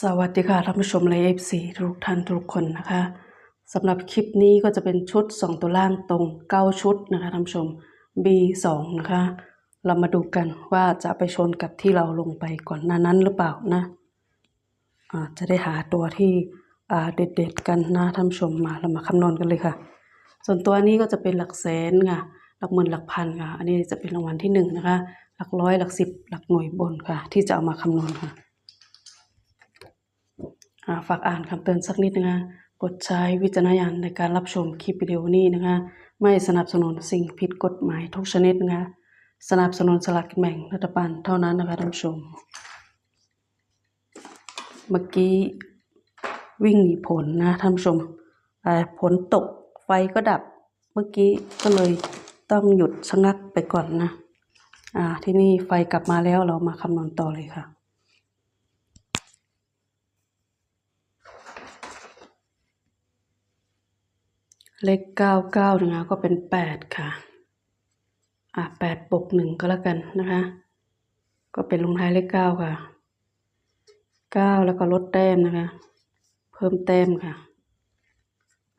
สวัสดีค่ะท่านผู้ชมแลเอฟซีทุกท่านทุกคนนะคะสำหรับคลิปนี้ก็จะเป็นชุด 2 ตัวล่างตรง 9 ชุดนะคะท่านผู้ชม B2 นะคะ เรามาดูกันว่าจะไปชนกับที่เราลงไปก่อนหน้านั้นหรือเปล่านะอ่าจะได้หาตัวที่เด็ดๆกันนะท่านผู้ชมมาเรามาคำนวณกันเลยค่ะ ส่วนตัวนี้ก็จะเป็นหลักแสนค่ะหลักหมื่นหลักพันค่ะ อันนี้จะเป็นรางวัลที่หนึ่งนะคะหลักร้อยหลักสิบหลักหน่วยบนค่ะ ที่จะเอามาคำนวณค่ะ ฝากอ่านคำเตือนสักนิดนะคะโปรดใช้วิจารณญาณในการรับชมคลิปวิดีโอนี้นะคะ ไม่สนับสนุนสิ่งผิดกฎหมายทุกชนิดนะคะ สนับสนุนสลากกินแบ่งรัฐบาลเท่านั้นนะคะท่านผู้ชม เมื่อกี้วิ่งหนีผลนะท่านผู้ชมอ่ผลตกไฟก็ดับเมื่อกี้ก็เลยต้องหยุดชะงักไปก่อนนะ อ่า ที่นี่ไฟกลับมาแล้วเรามาคำนวณต่อเลยค่ะ เลขเก้าเก้านะคะก็เป็นแปดค่ะ อะแปดบวกหนึ่งก็แล้วกันนะคะ ก็เป็นลงท้ายเลขเก้าค่ะเก้าแล้วก็ลดแต้มนะคะ เพิ่มแต้มค่ะ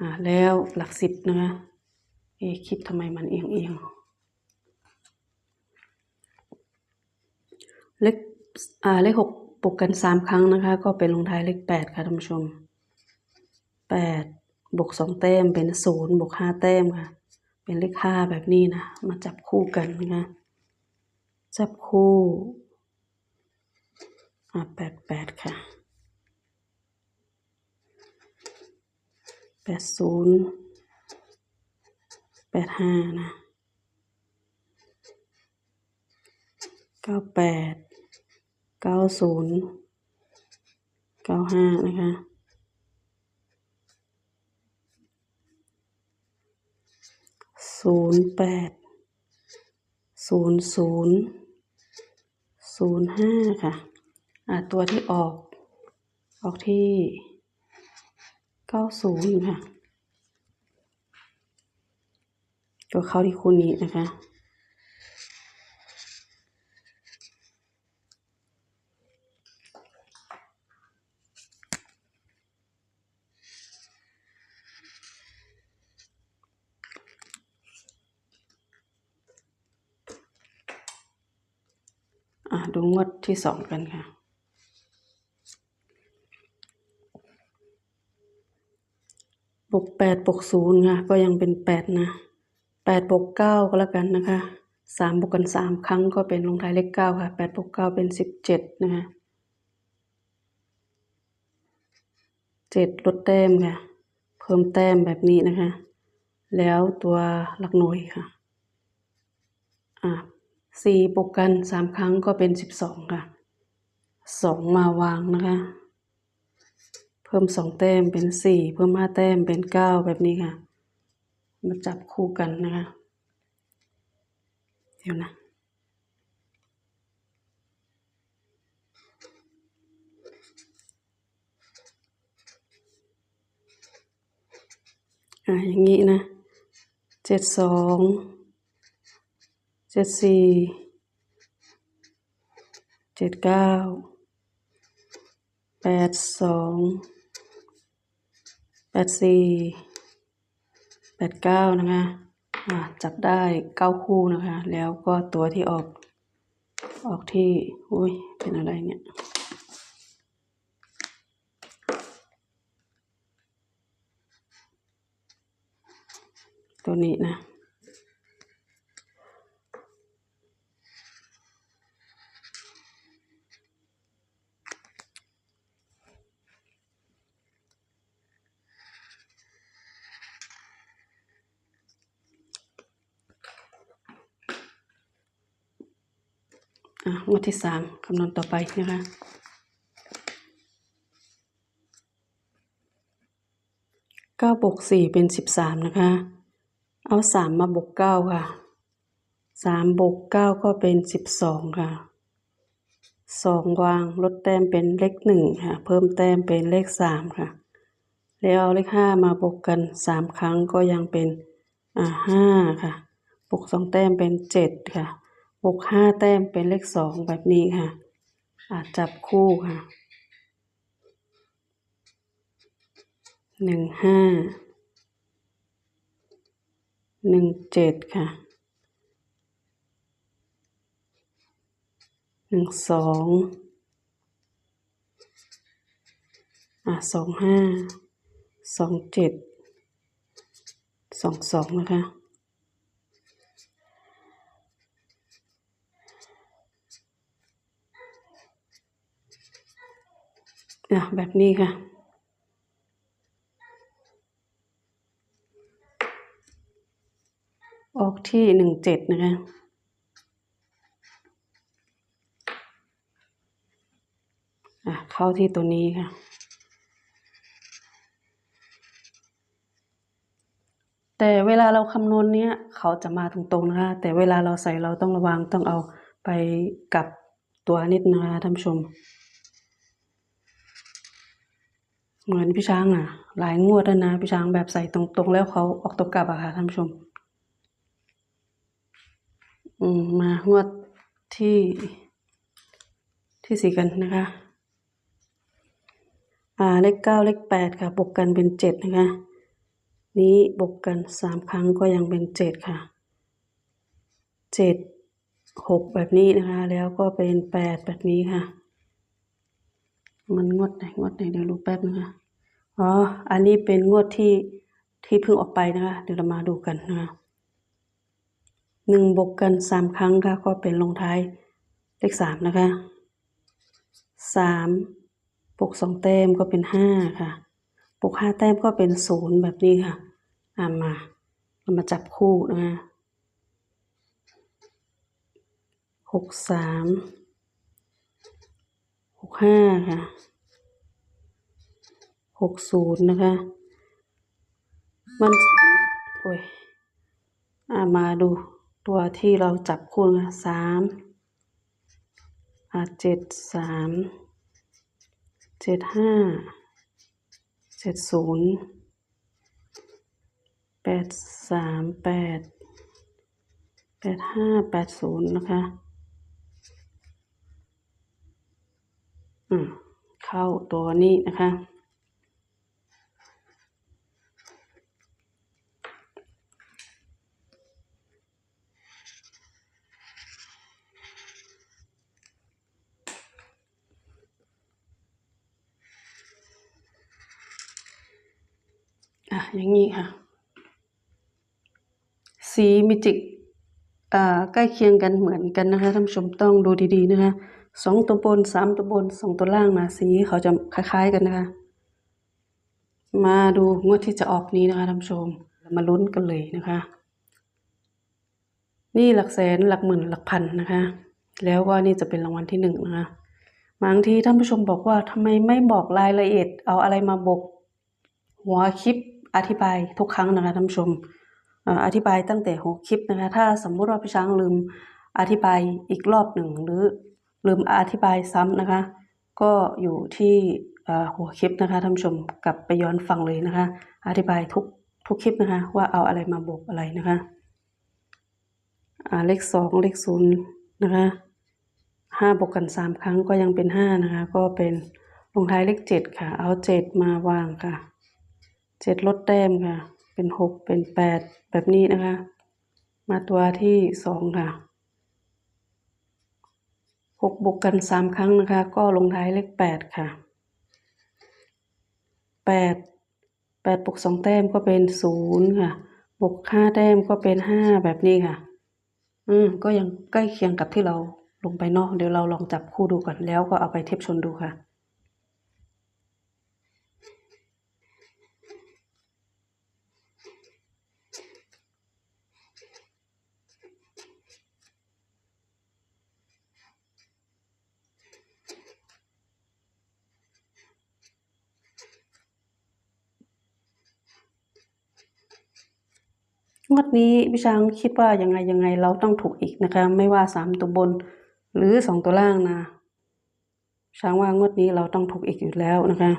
อะแล้วหลักสิบนะคะ เอคลิปทำไมมันเอียงเอียงเลขอ่าเลขหกบวกกันสามครั้งนะคะ ก็เป็นลงท้ายเลขแปดค่ะท่านผู้ชมแปด บวกสองแต้มเป็นศูนย์บวกห้าแต้มค่ะ เป็นเลขห้าแบบนี้นะ มาจับคู่กันนะคะจับคู่อะแปดแปดค่ะแปดศูนย์แปดห้านะเก้าแปดเก้าศูนย์เก้าห้านะคะ ศูนย์แปดศูนย์ศูนย์ศูนย์ห้าค่ะอ่าตัวที่ออก ออกที่เก้าศูนย์ค่ะ ตัวเข้าที่คู่นี้นะคะ อ่าดูง วดที่สองกันค่ะ บวกแปดบวกศูนย์ค่ะ ก็ยังเป็นแปดนะแปดบวกเก้าก็แล้วกันนะคะสามบวกกันสามครั้งก็เป็นลงท้ายเลขเก้าค่ะแปดบวกเก้าเป็นสิบเจ็ดนะคะเจ็ดลดแต้มค่ะ เพิ่มแต้มแบบนี้นะคะ แล้วตัวหลักหน่วยค่ะอ่า สี่บวกกันสามครั้งก็เป็นสิบสองค่ะสองมาวางนะคะ เพิ่มสองแต้มเป็นสี่เพิ่มห้าแต้มเป็นเก้าแบบนี้ค่ะ มาจับคู่กันนะคะ เดี๋ยวนะอ่าอย่างนี้นะเจ็ดสอง เจ็ดสี่เจ็ดเก้าแปดสองแปดสี่แปดเก้านะคะจับได้เก้าคู่นะคะ แล้วก็ตัวที่ออก ออกที่ อุ้ย เป็นอะไรเนี่ยตัวนี้นะ งวดที่สามคำนวณต่อไปนะคะเก้าบวกสี่เป็นสิบสามนะคะ เอาสามมาบวกเก้าค่ะสามบวกเก้าก็เป็นสิบสองค่ะสองวางลดแต้มเป็นเลขหนึ่งค่ะ เพิ่มแต้มเป็นเลขสามค่ะ แล้วเอาเลขห้ามาบวกกันสามครั้งก็ยังเป็นอ่าห้าค่ะบวกสองแต้มเป็นเจ็ดค่ะ บวกห้าแต้มเป็นเลขสองแบบนี้ค่ะ อาจจับคู่ค่ะหนึ่งห้าหนึ่งเจ็ดค่ะหนึ่งสองอะสองห้าสองเจ็ดสองสองนะคะ อะแบบนี้ค่ะ ออกที่หนึ่งเจ็ดนะคะอะเข้าที่ตัวนี้ค่ะแต่เวลาเราคำนวณเนี้ยเขาจะมาตรงๆนะคะ แต่เวลาเราใส่เราต้องระวังต้องเอาไปกลับตัวนิดนะคะท่านผู้ชม เหมือนพี่ช้างอะ หลายงวดแล้วนะพี่ช้างแบบใส่ตรงๆแล้วเขาออกตัวกลับอะค่ะท่านผู้ชม อืมมางวดที่ที่สี่กันนะคะ อ่าเลขเก้าเลขแปดค่ะ บวกกันเป็นเจ็ดนะคะ นี้บวกกันสามครั้งก็ยังเป็นเจ็ดค่ะเจ็ดหกแบบนี้นะคะ แล้วก็เป็นแปดแบบนี้ค่ะ มันงวดไหนงวดไหนเดี๋ยวรู้แป๊บนะคะ อ๋อ อันนี้เป็นงวดที่ที่เพิ่งออกไปนะคะ เดี๋ยวเรามาดูกันนะคะหนึ่งบวกกันสามครั้งค่ะ ก็เป็นลงท้ายเลขสามนะคะสามบวกสองแต้มก็เป็นห้าค่ะ บวกห้าแต้มก็เป็นศูนย์แบบนี้ค่ะอามาเรามาจับคู่นะคะหกสามหกห้าค่ะ หกศูนย์นะคะ มันโอ้ยอ่ามาดูตัวที่เราจับคู่นะสามอ่าเจ็ดสามเจ็ดห้าเจ็ดศูนย์แปดสามแปดแปดห้าแปดศูนย์นะคะอืมเข้าตัวนี้นะคะ อะอย่างนี้ค่ะ สีมิจิกอ่าใกล้เคียงกันเหมือนกันนะคะท่านผู้ชมต้องดูดีๆนะคะสองตัวบนสามตัวบนสองตัวล่างนะสีเขาจะคล้าย ๆกันนะคะ มาดูงวดที่จะออกนี้นะคะท่านผู้ชมมาลุ้นกันเลยนะคะ นี่หลักแสนหลักหมื่นหลักพันนะคะ แล้วก็นี่จะเป็นรางวัลที่หนึ่งนะคะบางทีท่านผู้ชมบอกว่าทำไมไม่บอกรายละเอียด เอาอะไรมาบกหัวคลิป อธิบายทุกครั้งนะคะท่านผู้ชมอธิบายตั้งแต่หัวคลิปนะคะ ถ้าสมมุติว่าพี่ช้างลืมอธิบายอีกรอบหนึ่งหรือลืมอธิบายซ้ำนะคะ ก็อยู่ที่หัวคลิปนะคะท่านผู้ชมกลับไปย้อนฟังเลยนะคะ อธิบายทุกทุกคลิปนะคะ ว่าเอาอะไรมาบวกอะไรนะคะเลขสองเลขศูนย์นะคะห้าบวกกันสามครั้งก็ยังเป็นห้านะคะ ก็เป็นลงท้ายเลขเจ็ดค่ะ เอาเจ็ดมาวางค่ะ เจ็ดลดแต้มค่ะ เป็นหกเป็นแปดแบบนี้นะคะ มาตัวที่สองค่ะหกบวกกันสามครั้งนะคะ ก็ลงท้ายเลขแปดค่ะแปดแปดบวกสองแต้มก็เป็นศูนย์ค่ะ บวกห้าแต้มก็เป็นห้าแบบนี้ค่ะ อืมก็ยังใกล้เคียงกับที่เราลงไปเนาะเดี๋ยวเราลองจับคู่ดูก่อนแล้วก็เอาไปเทียบชนดูค่ะ งวดนี้พี่ช้างคิดว่ายังไงยังไงเราต้องถูกอีกนะคะ ไม่ว่าสามตัวบน หรือสองตัวล่างนะช้างว่างวดนี้เราต้องถูกอีกอยู่แล้วนะคะ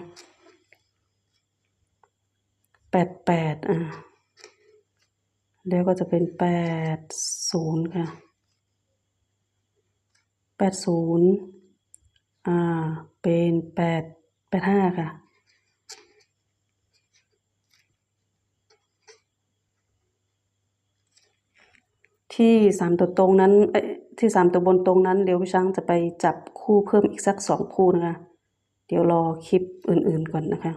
แปดแปดอ่าแล้วก็จะเป็นแปดศูนย์ค่ะแปดศูนย์อ่าเป็นแปดแปดห้าค่ะ ที่สามตัวตรงนั้นที่สามตัวบนตรงนั้น เดี๋ยวพี่ช้างจะไปจับคู่เพิ่มอีกสักสองคู่นะคะ เดี๋ยวรอคลิปอื่นๆก่อนนะคะ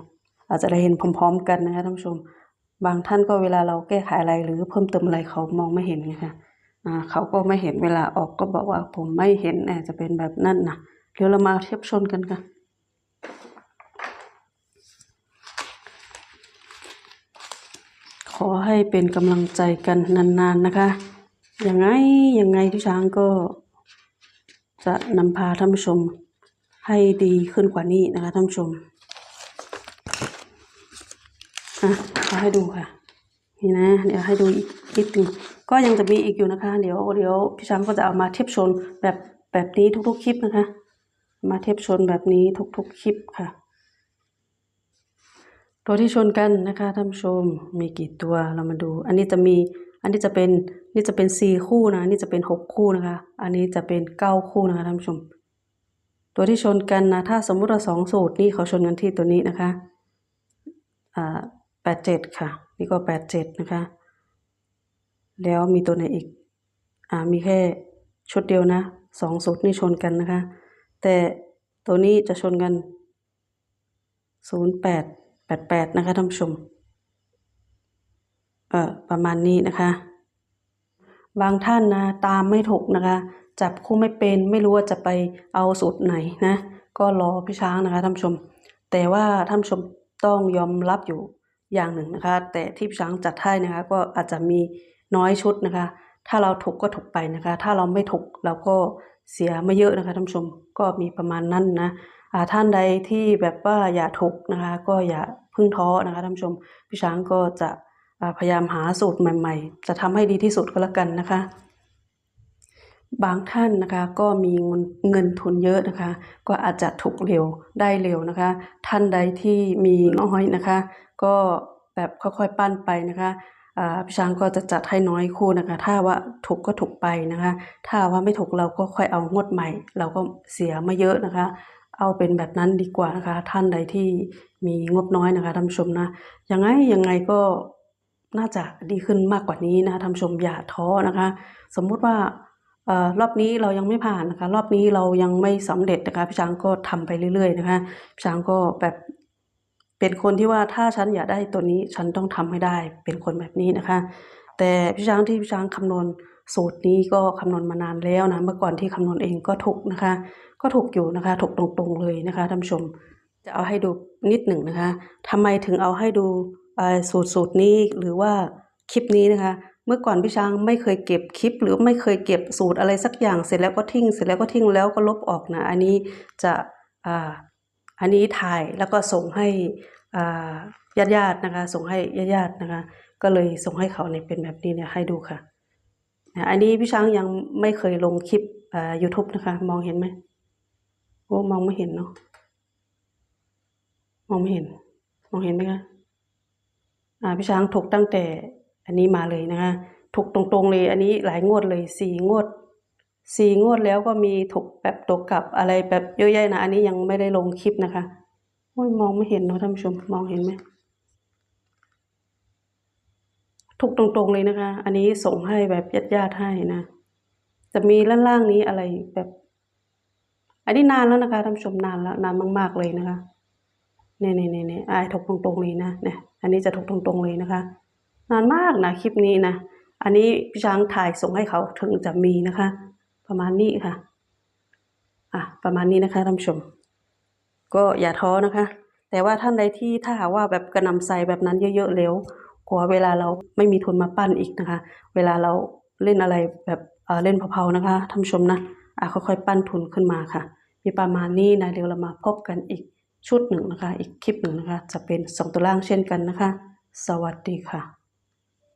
อาจจะได้เห็นพร้อมๆกันนะคะท่านผู้ชม บางท่านก็เวลาเราแก้ไขอะไรหรือเพิ่มเติมอะไรเขามองไม่เห็นไงคะเขาก็ไม่เห็นเวลาออกก็บอกว่าผมไม่เห็นอาจจะเป็นแบบนั้นนะเดี๋ยวเรามาเทียบชนกันค่ะขอให้เป็นกำลังใจกันนานๆนะคะ ยังไงยังไงพี่ช้างก็จะนำพาท่านผู้ชมให้ดีขึ้นกว่านี้นะคะท่านผู้ชมอะเอาให้ดูค่ะ นี่นะ เดี๋ยวให้ดูอีกนิดนึงก็ยังจะมีอีกอยู่นะคะ เดี๋ยวเดี๋ยวพี่ช้างก็จะเอามาเทียบชนแบบแบบนี้ทุกๆคลิปนะคะ มาเทียบชนแบบนี้ทุกๆคลิปค่ะ ตัวที่ชนกันนะคะท่านผู้ชมมีกี่ตัวเรามาดู อันนี้จะมี อันนี้จะเป็นนี่จะเป็นสี่คู่นะนี่จะเป็นหกคู่นะคะ อันนี้จะเป็นเก้าคู่นะคะท่านผู้ชม ตัวที่ชนกันนะถ้าสมมุติว่าสองสูตรนี่เขาชนกันที่ตัวนี้นะคะอ่าแปดเจ็ดค่ะ นี่ก็แปดเจ็ดนะคะ แล้วมีตัวไหนอีกอ่ามีแค่ชุดเดียวนะสองสูตรนี่ชนกันนะคะ แต่ตัวนี้จะชนกันศูนย์แปดแปดแปดนะคะท่านผู้ชม เอ่อประมาณนี้นะคะ บางท่านนะตามไม่ถูกนะคะ จับคู่ไม่เป็นไม่รู้ว่าจะไปเอาสูตรไหนนะ ก็รอพี่ช้างนะคะท่านชม แต่ว่าท่านชมต้องยอมรับอยู่อย่างหนึ่งนะคะ แต่ที่พี่ช้างจัดให้นะคะ ก็อาจจะมีน้อยชุดนะคะ ถ้าเราถูกก็ถูกไปนะคะ ถ้าเราไม่ถูกเราก็เสียไม่เยอะนะคะท่านชมก็มีประมาณนั้นนะท่านใดที่แบบว่าอย่าถูกนะคะ ก็อย่าพึ่งท้อนะคะท่านชมพี่ช้างก็จะ พยายามหาสูตรใหม่ ๆ จะทำให้ดีที่สุดก็แล้วกันนะคะ บางท่านนะคะก็มีเงินเงินทุนเยอะนะคะ ก็อาจจะถูกเร็วได้เร็วนะคะ ท่านใดที่มีน้อยนะคะ ก็แบบค่อยๆปั้นไปนะคะอ่าพี่ช้างก็จะจัดให้น้อยคู่นะคะ ถ้าว่าถูกก็ถูกไปนะคะ ถ้าว่าไม่ถูกเราก็ค่อยเอางวดใหม่ เราก็เสียมาเยอะนะคะ เอาเป็นแบบนั้นดีกว่านะคะ ท่านใดที่มีงบน้อยนะคะท่านผู้ชมนะยังไงยังไงก็ น่าจะดีขึ้นมากกว่านี้นะคะท่านชมอย่าท้อนะคะ สมมุติว่าออรอบนี้เรายังไม่ผ่านนะคะ รอบนี้เรายังไม่สำเร็จนะคะพี่ช้างก็ทำไปเรื่อย ๆ นะคะพี่ช้างก็แบบเป็นคนที่ว่าถ้าฉันอยากได้ตัวนี้ฉันต้องทำให้ได้เป็นคนแบบนี้นะคะ แต่พี่ช้างที่พี่ช้างคำนวณสูตรนี้ก็คำนวณมานานแล้วนะเมื่อก่อนที่คำนวณเองก็ถูกนะคะ ก็ถูกอยู่นะคะถูกตรงๆเลยนะคะท่านผู้ชมจะเอาให้ดูนิดหนึ่งนะคะทำไมถึงเอาให้ดู สูตรสูตรนี้หรือว่าคลิปนี้นะคะ เมื่อก่อนพี่ช้างไม่เคยเก็บคลิป หรือไม่เคยเก็บสูตรอะไรสักอย่างเสร็จแล้วก็ทิ้ง เสร็จแล้วก็ทิ้งแล้วก็ลบออกนะ อันนี้จะอ่าอันนี้ถ่ายแล้วก็ส่งให้อ่าญาติญาติๆนะคะ ส่งให้ญาติญาติๆนะคะ ก็เลยส่งให้เขาเนี่ยเป็นแบบนี้เนี่ยให้ดูค่ะนะอันนี้พี่ช้างยังไม่เคยลงคลิปอ่า YouTube นะคะ มองเห็นไหมโอ้มองไม่เห็นเนาะมองไม่เห็น มองเห็นไหมคะ พี่ช้างถูกตั้งแต่อันนี้มาเลยนะคะถูกตรงๆเลย อันนี้หลายงวดเลยสี่งวดสี่งวดแล้วก็มีถูกแบบตกกลับอะไรแบบเยอะแยะนะ อันนี้ยังไม่ได้ลงคลิปนะคะโอ้ยมองไม่เห็นเนาะท่านผู้ชมมองเห็นไหมถูกตรงๆเลยนะคะ อันนี้ส่งให้แบบญาติๆให้นะ จะมีล่างๆนี้อะไรแบบ อันนี้นานแล้วนะคะท่านผู้ชมนานแล้วนานมาก ๆเลยนะคะเนี่ยเนี่ยเนี่ยเนี่ยอ่าถูกตรงๆเลยนะเนี่ย อันนี้จะถูกตรงๆเลยนะคะ นานมากนะคลิปนี้นะ อันนี้พี่ช้างถ่ายส่งให้เขาถึงจะมีนะคะ ประมาณนี้ค่ะ อะ ประมาณนี้นะคะท่านผู้ชม ก็อย่าท้อนะคะ แต่ว่าท่านใดที่ถ้าหากว่าแบบกระนำใส่แบบนั้นเยอะๆแล้วกลัวเวลาเราไม่มีทุนมาปั้นอีกนะคะ เวลาเราเล่นอะไรแบบเออเล่นเผาๆนะคะท่านผู้ชมนะอะค่อยๆปั้นทุนขึ้นมาค่ะ มีประมาณนี้นะเดี๋ยวเรามาพบกันอีก ชุดหนึ่งนะคะ อีกคลิปหนึ่งนะคะ จะเป็นสองตัวล่างเช่นกันนะคะ สวัสดีค่ะ